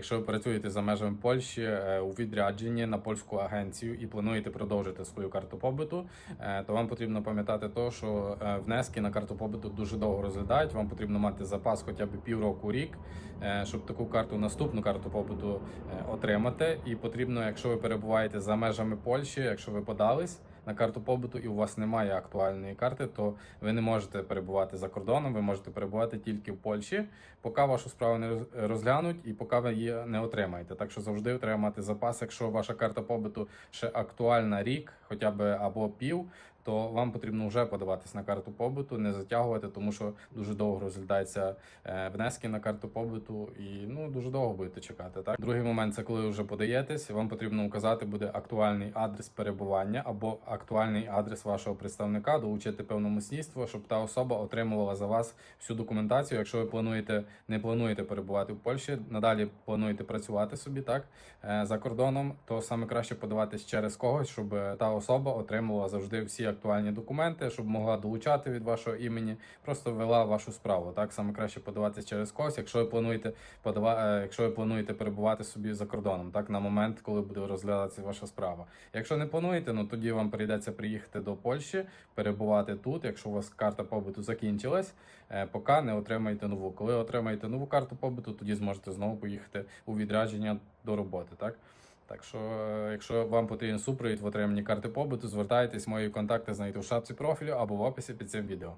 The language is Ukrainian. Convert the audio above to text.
Якщо ви працюєте за межами Польщі е, у відрядженні на польську агенцію і плануєте продовжити свою карту побиту, е, то вам потрібно пам'ятати то, що е, внески на карту побиту дуже довго розглядають. Вам потрібно мати запас хоча б півроку рік, щоб таку карту, наступну карту побиту е, отримати. І потрібно, якщо ви перебуваєте за межами Польщі, якщо ви подались на карту побуту і у вас немає актуальної карти, то ви не можете перебувати за кордоном, ви можете перебувати тільки в Польщі, поки вашу справу не розглянуть і поки ви її не отримаєте. Так що завжди треба мати запас. Якщо ваша карта побуту ще актуальна рік, хоча б або пів, то вам потрібно вже подаватись на карту побуту, не затягувати, тому що дуже довго розглядаються е, внески на карту побуту, і ну дуже довго будете чекати. Так, другий момент це коли вже подаєтесь. Вам потрібно указати буде актуальний адрес перебування або актуальний адрес вашого представника, долучити певному слідство, щоб та особа отримувала за вас всю документацію. Якщо ви плануєте, не плануєте перебувати в Польщі, надалі плануєте працювати собі так е, за кордоном, то саме краще подаватись через когось, щоб е, та особа отримувала завжди всі актуальні документи, щоб могла долучати від вашого імені, просто вела вашу справу. Так саме краще подаватись через когось, якщо ви плануєте подава... е, якщо ви плануєте перебувати собі за кордоном, так на момент, коли буде розглядатися ваша справа. Якщо не плануєте, ну тоді вам прийдеться приїхати до Польщі, перебувати тут. Якщо у вас карта побуту закінчилась, е, поки не отримаєте нову. Коли отримаєте нову карту побуту, тоді зможете знову поїхати у відрядження до роботи. Так. Так що, е, якщо вам потрібен супровід в отриманні карти побуту, звертайтесь, мої контакти знайдете в шапці профілю або в описі під цим відео.